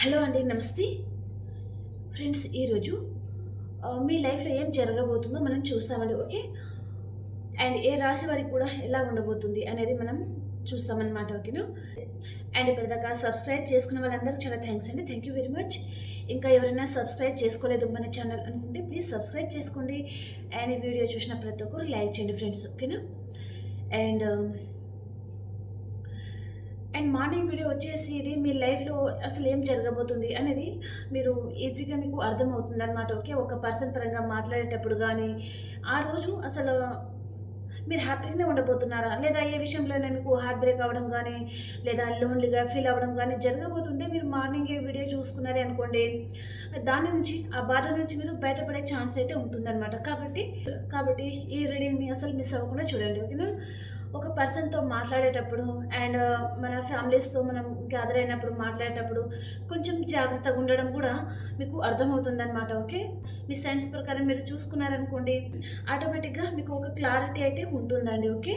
Hello అండి నమస్తే. Friends ఈరోజు మీ లైఫ్లో ఏం జరగబోతుందో మనం చూస్తామండి ఓకే? అండ్ ఏ రాశి వారికి కూడా ఎలా ఉండబోతుంది అనేది మనం చూస్తామన్నమాట ఓకేనా? అండ్ ఇప్పటిదాకా సబ్స్క్రైబ్ చేసుకున్న వాళ్ళందరికీ చాలా థ్యాంక్స్ అండి. Thank you very much. ఇంకా ఎవరైనా సబ్స్క్రైబ్ చేసుకోలేదు మన ఛానల్ అనుకుంటే ప్లీజ్ సబ్స్క్రైబ్ చేసుకోండి. అండ్ ఈ వీడియో చూసిన ప్రతి ఒక్కరు లైక్ చేయండి ఫ్రెండ్స్ ఓకేనా? అండ్ అండ్ మార్నింగ్ వీడియో వచ్చేసి ఇది మీ లైఫ్లో అసలు ఏం జరగబోతుంది అనేది మీరు ఈజీగా మీకు అర్థమవుతుంది అనమాట ఓకే ఒక పర్సన్ పరంగా మాట్లాడేటప్పుడు కానీ ఆ రోజు అసలు మీరు హ్యాపీగానే ఉండబోతున్నారా? లేదా ఏ విషయంలోనే మీకు హార్ట్ బ్రేక్ అవ్వడం కానీ లేదా లోన్లీగా ఫీల్ అవ్వడం కానీ జరగబోతుంది మీరు మార్నింగ్ ఏ వీడియో చూసుకున్నారే అనుకోండి దాని నుంచి ఆ బాధ నుంచి మీరు బయటపడే ఛాన్స్ అయితే ఉంటుందన్నమాట. కాబట్టి కాబట్టి ఈ రీడింగ్ని అసలు మిస్ అవ్వకుండా చూడండి ఓకేనా ఒక పర్సన్తో మాట్లాడేటప్పుడు అండ్ uh, మన ఫ్యామిలీస్తో మనం గ్యాదర్ అయినప్పుడు మాట్లాడేటప్పుడు కొంచెం జాగ్రత్తగా ఉండడం కూడా మీకు అర్థమవుతుంది అనమాట ఓకే మీ సైన్స్ ప్రకారం మీరు చూసుకున్నారనుకోండి ఆటోమేటిక్గా మీకు ఒక క్లారిటీ అయితే ఉంటుందండి ఓకే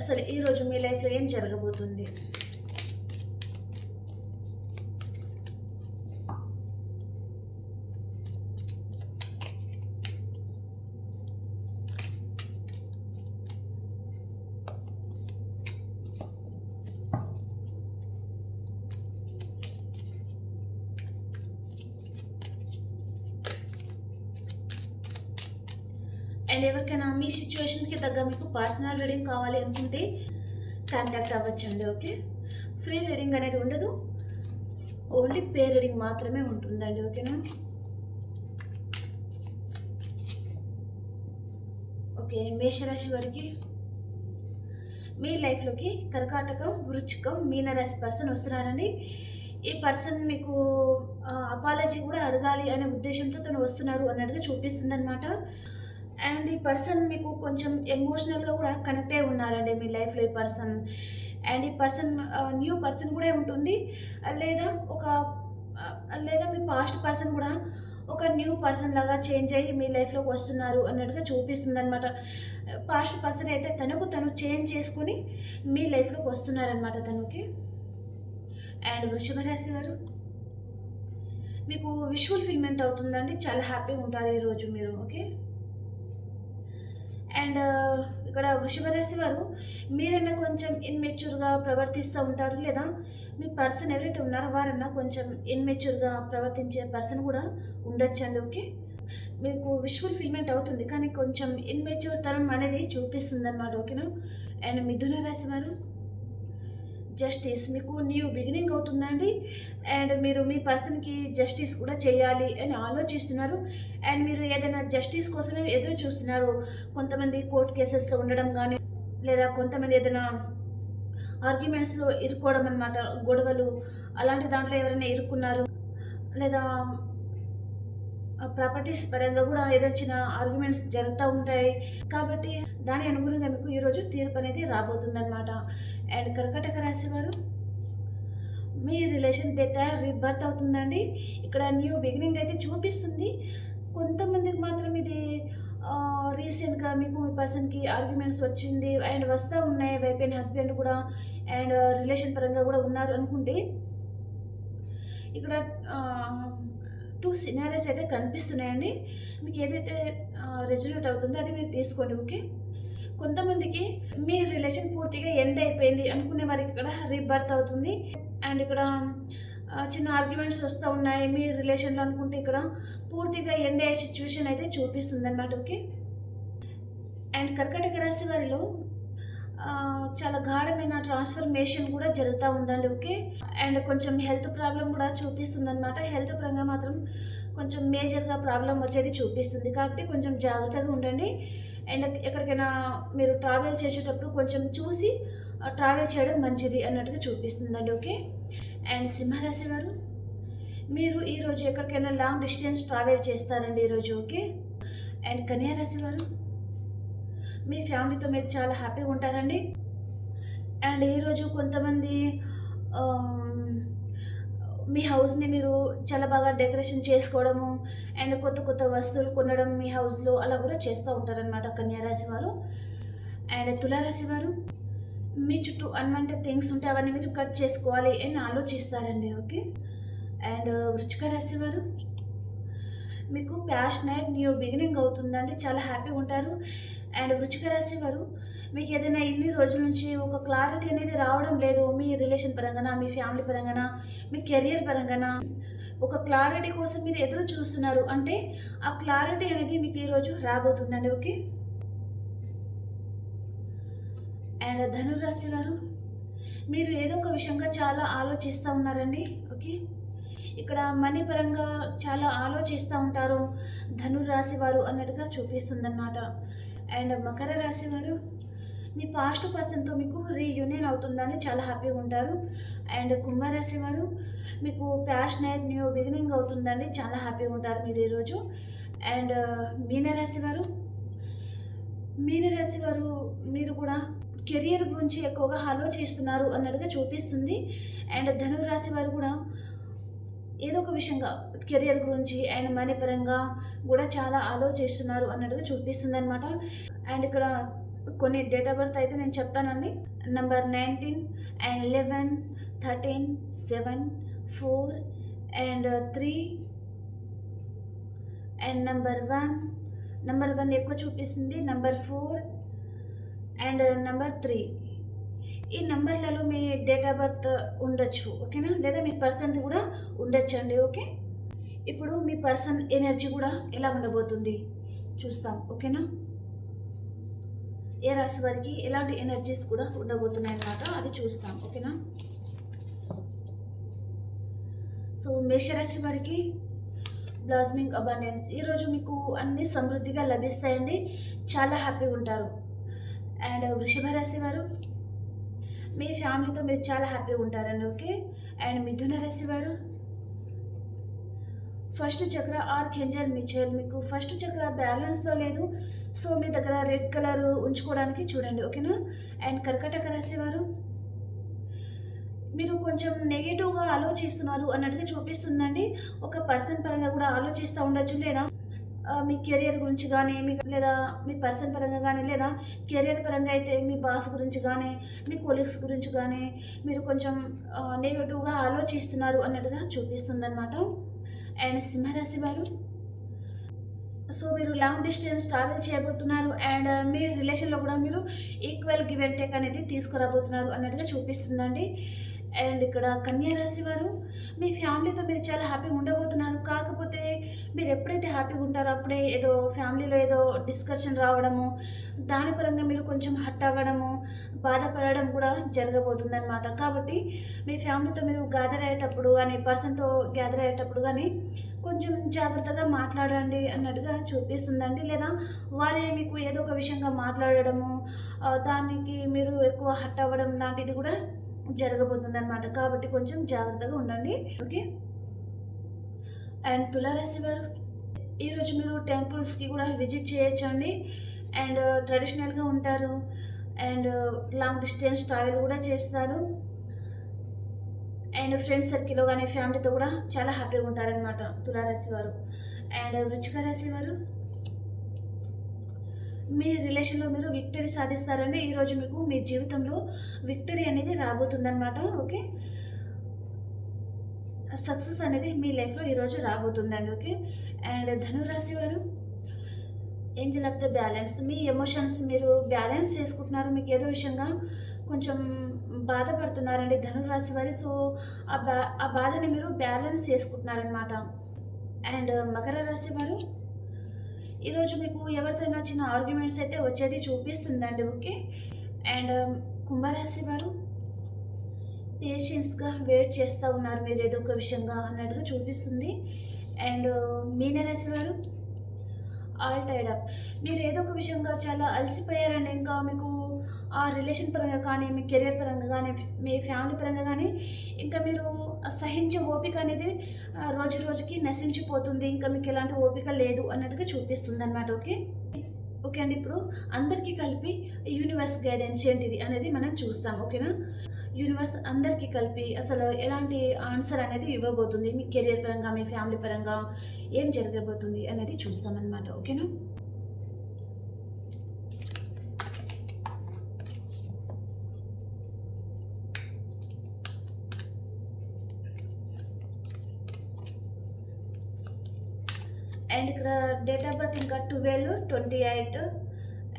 అసలు ఈరోజు మీ లైఫ్లో ఏం జరగబోతుంది? అండ్ ఎవరికైనా మీ సిచ్యువేషన్కి తగ్గ మీకు పర్సనల్ రీడింగ్ కావాలి అనుకుంటే కాంటాక్ట్ అవ్వచ్చండి ఓకే ఫ్రీ రీడింగ్ అనేది ఉండదు. ఓన్లీ పే రీడింగ్ మాత్రమే ఉంటుందండి ఓకేనా ఓకే మేషరాశి వారికి మీ లైఫ్లోకి కర్కాటకం వృచ్చికం మీనరాశి పర్సన్ వస్తున్నారండి. ఈ పర్సన్ మీకు అపాలజీ కూడా అడగాలి అనే ఉద్దేశంతో తను వస్తున్నారు అన్నట్టుగా చూపిస్తుంది అనమాట అండ్ ఈ పర్సన్ మీకు కొంచెం ఎమోషనల్గా కూడా కనెక్ట్ అయి ఉన్నారండి మీ లైఫ్లో ఈ పర్సన్. అండ్ ఈ పర్సన్ న్యూ పర్సన్ కూడా ఉంటుంది. లేదా ఒక లేదా మీ పాస్ట్ పర్సన్ కూడా ఒక న్యూ పర్సన్ లాగా చేంజ్ అయ్యి మీ లైఫ్లోకి వస్తున్నారు అన్నట్టుగా చూపిస్తుంది అనమాట పాస్ట్ పర్సన్ అయితే తనకు తను చేంజ్ చేసుకుని మీ లైఫ్లోకి వస్తున్నారనమాట తనకి. అండ్ వృషభ రాశి వారు మీకు విజువల్ ఫిల్మెంట్ అవుతుందండి. చాలా హ్యాపీగా ఉంటారు ఈరోజు మీరు ఓకే? అండ్ ఇక్కడ వృషభ రాశి వారు మీరైనా కొంచెం ఇన్మెచ్యూర్గా ప్రవర్తిస్తూ ఉంటారు లేదా? మీ పర్సన్ ఎవరైతే ఉన్నారో వారన్నా కొంచెం ఇన్మెచ్యూర్గా ప్రవర్తించే పర్సన్ కూడా ఉండొచ్చండి ఓకే మీకు విష్ఫుల్ ఫిల్మెంట్ అవుతుంది కానీ కొంచెం ఇన్మెచ్యూర్ తనం అనేది చూపిస్తుంది అనమాట ఓకేనా అండ్ మిథున రాశి వారు జస్టిస్ మీకు న్యూ బిగినింగ్ అవుతుందండి. అండ్ మీరు మీ పర్సన్కి జస్టిస్ కూడా చేయాలి అని ఆలోచిస్తున్నారు. అండ్ మీరు ఏదైనా జస్టిస్ కోసమే ఎదురు చూస్తున్నారు. కొంతమంది కోర్ట్ కేసెస్లో ఉండడం కానీ లేదా కొంతమంది ఏదైనా ఆర్గ్యుమెంట్స్లో ఇరుక్కోవడం అనమాట గొడవలు అలాంటి దాంట్లో ఎవరైనా ఇరుక్కున్నారు. లేదా ప్రాపర్టీస్ పరంగా కూడా ఏదైనా చిన్న ఆర్గ్యుమెంట్స్ జరుగుతూ ఉంటాయి. కాబట్టి దాని అనుగుణంగా మీకు ఈరోజు తీర్పు అనేది రాబోతుందన్నమాట. అండ్ కర్కటక రాశి వారు మీ రిలేషన్ డెత్ రీబర్త్ అవుతుందండి. ఇక్కడ న్యూ బిగినింగ్ అయితే చూపిస్తుంది. కొంతమందికి మాత్రం ఇది రీసెంట్గా మీకు మీ పర్సన్కి ఆర్గ్యుమెంట్స్ వచ్చింది. అండ్ వస్తూ ఉన్నాయి వైఫ్ అండ్ హస్బెండ్ కూడా అండ్ రిలేషన్ పరంగా కూడా ఉన్నారు అనుకుంటే ఇక్కడ టూ సినారీస్ అయితే కనిపిస్తున్నాయండి. మీకు ఏదైతే రెజల్యూట్ అవుతుందో అది మీరు తీసుకోండి ఓకే? కొంతమందికి మీ రిలేషన్ పూర్తిగా ఎండ్ అయిపోయింది అనుకునే వారికి ఇక్కడ రీబర్త్ అవుతుంది. అండ్ ఇక్కడ చిన్న ఆర్గ్యుమెంట్స్ వస్తూ ఉన్నాయి. మీ రిలేషన్లో అనుకుంటే ఇక్కడ పూర్తిగా ఎండ్ అయ్యే సిచ్యువేషన్ అయితే చూపిస్తుంది అనమాట ఓకే? అండ్ కర్కటక రాశి వారిలో చాలా గాఢమైన ట్రాన్స్ఫర్మేషన్ కూడా జరుగుతూ ఉందండి ఓకే అండ్ కొంచెం హెల్త్ ప్రాబ్లం కూడా చూపిస్తుంది అనమాట హెల్త్ పరంగా మాత్రం కొంచెం మేజర్గా ప్రాబ్లం వచ్చేది చూపిస్తుంది. కాబట్టి కొంచెం జాగ్రత్తగా ఉండండి. అండ్ ఎక్కడికైనా మీరు ట్రావెల్ చేసేటప్పుడు కొంచెం చూసి ట్రావెల్ చేయడం మంచిది అన్నట్టుగా చూపిస్తుందండి ఓకే అండ్ సింహరాశి వారు మీరు ఈరోజు ఎక్కడికైనా లాంగ్ డిస్టెన్స్ ట్రావెల్ చేస్తారండి ఈరోజు ఓకే అండ్ కన్యారాశి వారు మీ ఫ్యామిలీతో మీరు చాలా హ్యాపీగా ఉంటారండి. అండ్ ఈరోజు కొంతమంది మీ హౌస్ని మీరు చాలా బాగా డెకరేషన్ చేసుకోవడము అండ్ కొత్త కొత్త వస్తువులు కొనడం మీ హౌస్లో అలా కూడా చేస్తూ ఉంటారనమాట కన్యారాశి వారు. అండ్ తులారాశి వారు మీ చుట్టూ అన్వంటే థింగ్స్ ఉంటే అవన్నీ మీరు కట్ చేసుకోవాలి అని ఆలోచిస్తారండి ఓకే? అండ్ వృచ్చిక రాశి వారు మీకు ప్యాషనేట్ న్యూ బిగినింగ్ అవుతుందండి చాలా హ్యాపీగా ఉంటారు. అండ్ వృచ్చిక రాశి వారు మీకు ఏదైనా ఇన్ని రోజుల నుంచి ఒక క్లారిటీ అనేది రావడం లేదు మీ రిలేషన్ పరంగానా మీ ఫ్యామిలీ పరంగానా మీ కెరియర్ పరంగానా? ఒక క్లారిటీ కోసం మీరు ఎదురు చూస్తున్నారు అంటే ఆ క్లారిటీ అనేది మీకు ఈరోజు రాబోతుందండి ఓకే? అండ్ ధనురాశి వారు మీరు ఏదో ఒక విషయంగా చాలా ఆలోచిస్తూ ఉన్నారండి ఓకే? ఇక్కడ మనీ పరంగా చాలా ఆలోచిస్తూ ఉంటారు ధనురాశి వారు అన్నట్టుగా చూపిస్తుందన్నమాట. అండ్ మకర రాశి వారు మీ పాస్ట్ పర్సన్తో మీకు రీయూనియన్ అవుతుందని చాలా హ్యాపీగా ఉంటారు. అండ్ కుంభరాశి వారు మీకు ప్యాషనేట్ న్యూ బిగినింగ్ అవుతుందండి చాలా హ్యాపీగా ఉంటారు మీరు ఈరోజు. అండ్ మీనరాశి వారు మీనరాశి వారు మీరు కూడా కెరియర్ గురించి ఎక్కువగా ఆలోచిస్తున్నారు అన్నట్టుగా చూపిస్తుంది. అండ్ ధనురాశి వారు కూడా ఏదో ఒక విషయంగా కెరియర్ గురించి అండ్ మనీ పరంగా కూడా చాలా ఆలోచిస్తున్నారు అన్నట్టుగా చూపిస్తుంది అనమాట అండ్ ఇక్కడ కొన్ని డేట్ ఆఫ్ బర్త్ అయితే నేను చెప్తానండి. Number nineteen and eleven thirteen seven four and three and number one number one ఎక్కువ చూపిస్తుంది. Number four and number three ఈ నెంబర్లలో మీ డేట్ ఆఫ్ బర్త్ ఉండొచ్చు ఓకేనా? లేదా మీ పర్సన్ కూడా ఉండొచ్చు అండి ఓకే? ఇప్పుడు మీ పర్సన్ ఎనర్జీ కూడా ఎలా ఉండబోతుంది చూస్తాం ఓకేనా? ఏ రాశి వారికి ఎలాంటి ఎనర్జీస్ కూడా ఉండబోతున్నాయి అన్నమాట అది చూస్తాం ఓకేనా? సో మేషరాశి వారికి బ్లాస్మింగ్ అబాండెన్స్. ఈరోజు మీకు అన్ని సమృద్ధిగా లభిస్తాయండి. చాలా హ్యాపీగా ఉంటారు. అండ్ వృషభ రాశి వారు మీ ఫ్యామిలీతో మీరు చాలా హ్యాపీగా ఉంటారండి ఓకే? అండ్ మిథున రాశి వారు? ఫస్ట్ చక్ర ఆర్ కెంజర్ మిచల్ మీకు. ఫస్ట్ చక్ర బ్యాలెన్స్లో లేదు. సో మీ దగ్గర రెడ్ కలర్ ఉంచుకోవడానికి చూడండి ఓకేనా? అండ్ కర్కటక రాశి వారు? మీరు కొంచెం నెగిటివ్గా ఆలోచిస్తున్నారు అన్నట్టుగా చూపిస్తుందండి. ఒక పర్సన్ పరంగా కూడా ఆలోచిస్తూ ఉండొచ్చు లేదా మీ కెరియర్ గురించి కానీ మీకు లేదా మీ పర్సన్ పరంగా కానీ లేదా కెరియర్ పరంగా అయితే మీ బాస్ గురించి కానీ మీ కొలీగ్స్ గురించి కానీ మీరు కొంచెం నెగిటివ్గా ఆలోచిస్తున్నారు అన్నట్టుగా చూపిస్తుంది అనమాట అండ్ సింహరాశి వారు? సో మీరు లాంగ్ డిస్టెన్స్ ట్రావెల్ చేయబోతున్నారు అండ్ మీ రిలేషన్లో కూడా మీరు ఈక్వల్ గివ్ అండ్ టేక్ అనేది తీసుకురాబోతున్నారు అన్నట్టుగా చూపిస్తుందండి. అండ్ ఇక్కడ కన్యా రాశి వారు మీ ఫ్యామిలీతో మీరు చాలా హ్యాపీగా ఉండబోతున్నారు. కాకపోతే మీరు ఎప్పుడైతే హ్యాపీగా ఉంటారో అప్పుడే ఏదో ఫ్యామిలీలో ఏదో డిస్కషన్ రావడము దాని పరంగా మీరు కొంచెం హట్ అవ్వడము బాధపడడం కూడా జరగబోతుంది అనమాట కాబట్టి మీ ఫ్యామిలీతో మీరు గ్యాదర్ అయ్యేటప్పుడు కానీ పర్సన్తో గ్యాదర్ అయ్యేటప్పుడు కానీ కొంచెం జాగ్రత్తగా మాట్లాడండి అన్నట్టుగా చూపిస్తుందండి. లేదా వారే మీకు ఏదో ఒక విషయంగా మాట్లాడడము దానికి మీరు ఎక్కువ హట్ అవ్వడం లాంటిది కూడా జరగబోతుంది అనమాట కాబట్టి కొంచెం జాగ్రత్తగా ఉండండి. ఓకే? అండ్ తులారాశి వారు ఈరోజు మీరు టెంపుల్స్కి కూడా విజిట్ చేయొచ్చండి. అండ్ uh, ట్రెడిషనల్గా ఉంటారు. And uh, long distance travel కూడా చేస్తారు. అండ్ ఫ్రెండ్స్ సర్కిల్లో కానీ ఫ్యామిలీతో కూడా చాలా హ్యాపీగా ఉంటారనమాట తులారాశి వారు. అండ్ వృచ్చిక రాశి వారు మీ రిలేషన్లో మీరు విక్టరీ సాధిస్తారండి ఈరోజు మీకు మీ జీవితంలో విక్టరీ అనేది రాబోతుందన్నమాట ఓకే? సక్సెస్ అనేది మీ లైఫ్లో ఈరోజు రాబోతుందండి ఓకే? అండ్ ధనురాశి వారు ఏంజల్ ఆఫ్ ద బ్యాలెన్స్ మీ ఎమోషన్స్ మీరు బ్యాలెన్స్ చేసుకుంటున్నారు మీకు ఏదో విషయంగా కొంచెం బాధపడుతున్నారండి ధనురాశి వారి సో ఆ బా ఆ బాధని మీరు బ్యాలెన్స్ చేసుకుంటున్నారనమాట అండ్ మకర రాశి వారు ఈరోజు మీకు ఎవరితో చిన్న ఆర్గ్యుమెంట్స్ అయితే వచ్చేది చూపిస్తుందండి ఓకే? అండ్ um, కుంభరాశి వారు పేషెన్స్గా వెయిట్ చేస్తూ ఉన్నారు మీరు ఏదో ఒక విషయంగా అన్నట్టుగా చూపిస్తుంది. అండ్ మీనరాశి వారు ఆల్ టైడ్ అప్ మీరు ఏదో ఒక విషయంగా చాలా అలసిపోయారండి ఇంకా మీకు ఆ రిలేషన్ పరంగా కానీ మీ కెరియర్ పరంగా కానీ మీ ఫ్యామిలీ పరంగా కానీ ఇంకా మీరు సహించే ఓపిక అనేది రోజు రోజుకి నశించిపోతుంది. ఇంకా మీకు ఎలాంటి ఓపిక లేదు అన్నట్టుగా చూపిస్తుంది అనమాట ఓకే? ఓకే అండి ఇప్పుడు అందరికీ కలిపి యూనివర్స్ గైడెన్స్ ఏంటిది అనేది మనం చూస్తాం ఓకేనా? యూనివర్స్ అందరికీ కలిపి అసలు ఎలాంటి ఆన్సర్ అనేది ఇవ్వబోతుంది? మీ కెరియర్ పరంగా మీ ఫ్యామిలీ పరంగా ఏం జరగబోతుంది అనేది చూస్తామన్నమాట ఓకేనా అండ్ ఇక్కడ డేట్ ఆఫ్ బర్త్ ఇంకా twelve twenty eight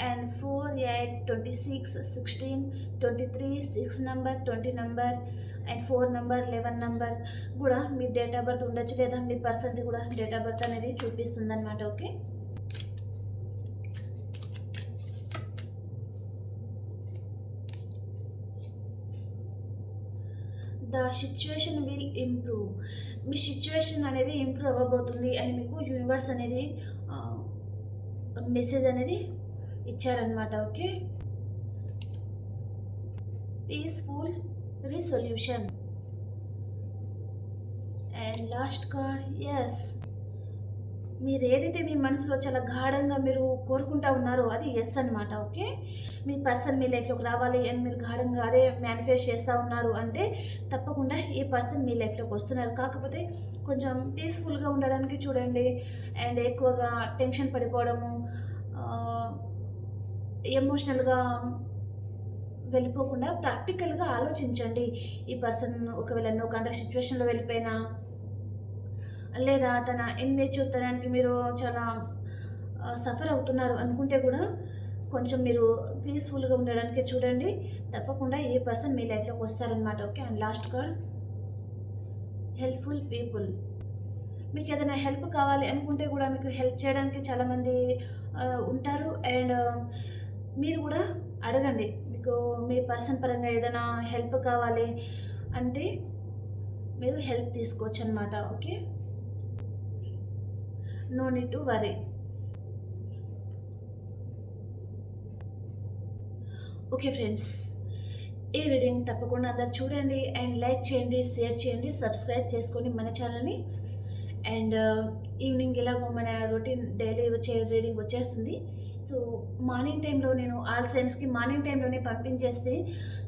and four eight twenty six sixteen twenty three six number twenty number and four number eleven number కూడా మీ డేట్ ఆఫ్ బర్త్ ఉండొచ్చు లేదా మీ పర్సన్ది కూడా డేట్ ఆఫ్ బర్త్ అనేది చూపిస్తుంది అనమాట okay? The situation will improve me situation అనేది improve అవ్వబోతుంది అని మీకు యూనివర్స్ అనేది మెసేజ్ అనేది ఇచ్చారనమాట okay peaceful resolution and last cards మీరు ఏదైతే మీ మనసులో చాలా గాఢంగా మీరు కోరుకుంటా ఉన్నారో అది ఎస్ అనమాట ఓకే? మీ పర్సన్ మీ లైఫ్లోకి రావాలి అని మీరు గాఢంగా అదే మేనిఫెస్ట్ చేస్తూ ఉన్నారు అంటే తప్పకుండా ఈ పర్సన్ మీ లైఫ్లోకి వస్తున్నారు. కాకపోతే కొంచెం పీస్ఫుల్గా ఉండడానికి చూడండి అండ్ ఎక్కువగా టెన్షన్ పడిపోవడము ఎమోషనల్గా వెళ్ళిపోకుండా ప్రాక్టికల్గా ఆలోచించండి. ఈ పర్సన్ ఒకవేళ నో కంట సిచ్యువేషన్లో వెళ్ళిపోయినా లేదా తన ఇన్మెచ్యూర్తనానికి మీరు చాలా సఫర్ అవుతున్నారు అనుకుంటే కూడా కొంచెం మీరు పీస్ఫుల్గా ఉండడానికి చూడండి. తప్పకుండా ఏ పర్సన్ మీ లైఫ్లోకి వస్తారనమాట okay and last card helpful people మీకు ఏదైనా హెల్ప్ కావాలి అనుకుంటే కూడా మీకు హెల్ప్ చేయడానికి చాలామంది ఉంటారు. అండ్ మీరు కూడా అడగండి మీకు మీ పర్సన్ పరంగా ఏదైనా హెల్ప్ కావాలి అంటే మీరు హెల్ప్ తీసుకోవచ్చు అనమాట okay no need to worry okay friends ఈ రీడింగ్ తప్పకుండా అందరు చూడండి అండ్ లైక్ చేయండి షేర్ చేయండి సబ్స్క్రైబ్ చేసుకోండి మన ఛానల్ని అండ్ ఈవినింగ్ ఎలాగో మన రొటీన్ డైలీ వచ్చే రీడింగ్ వచ్చేస్తుంది. సో మార్నింగ్ టైంలో నేను ఆల్ సైన్స్కి మార్నింగ్ టైంలోనే పంపించేస్తే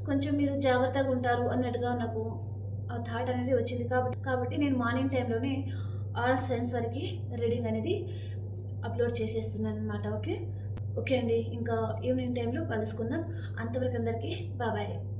కొంచెం మీరు జాగ్రత్తగా ఉంటారు అన్నట్టుగా నాకు ఆ థాట్ అనేది వచ్చింది కాబట్టి కాబట్టి నేను మార్నింగ్ టైంలోనే ఆల్ సైన్స్ వరకు రీడింగ్ అనేది అప్లోడ్ చేసేస్తున్నాను అనమాట ఓకే? ఓకే అండి ఇంకా ఈవినింగ్ టైంలో కలుసుకుందాం. అంతవరకు అందరికీ బాబాయ్